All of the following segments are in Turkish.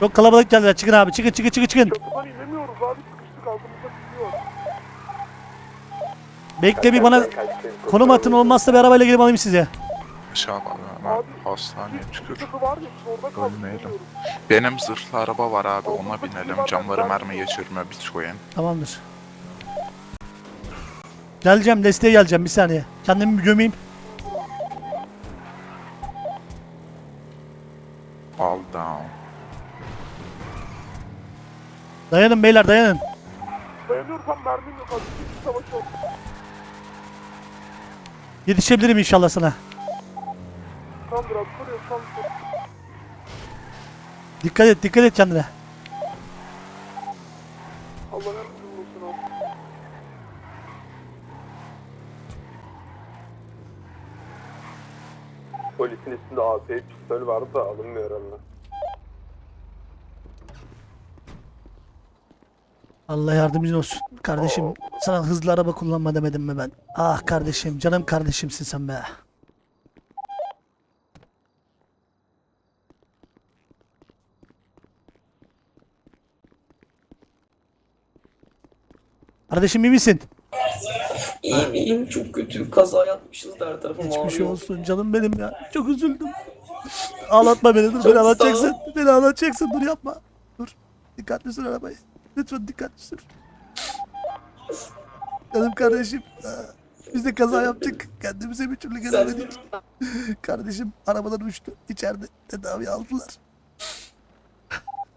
Çok kalabalık geldiler. Çıkın abi. Çıkın çıkın çıkın çıkın. Çatıdan inemiyoruz abi sıkıştık altımızda tutuyor. Bekle bir bana konum atın olmazsa bir arabayla gelip alayım size. İnşallah hemen hastaneye tükür. Çatı var ya biz orada kaldık. Ölmeyelim. bilmiyoruz. Benim zırhlı araba var abi ona binelim. Camları mermi geçirme Bitcoin. Tamamdır. Geleceğim desteğe geleceğim bir saniye. Kendimi bir gömeyim. All down. Dayanın beyler dayanın. Dayanıyoruz tam mermim yok abi. Bir savaş oldu. Yetişebilirim inşallah sana. Tamamdır abi soruyorum tamam soruyorum. Dikkat et dikkat et kendine. Allah yardımcın olsun abi. Polisin üstünde AP pistol vardı da alınmıyor herhalde. Allah yardımcın olsun. Kardeşim sana hızlı araba kullanma demedim mi ben? Ah kardeşim canım kardeşimsin sen be. Kardeşim iyi misin? İyiyim iyiyim çok kötü kaza yapmışız da her tarafım Geçmiş ağrıyor. olsun canım benim ya. Çok üzüldüm. Ağlatma beni dur. Çok Beni sağ ol. ağlatacaksın. Beni ağlatacaksın. Dur yapma. Dur. Dikkatli sür arabayı. Lütfen dikkatli sür. Canım kardeşim. Biz de kaza yaptık. Kendimize bir türlü gelemedik. Kardeşim arabadan uçtu. İçeride tedavi aldılar.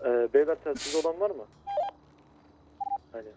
Ee, beyler telsiz olan var mı? Aynen.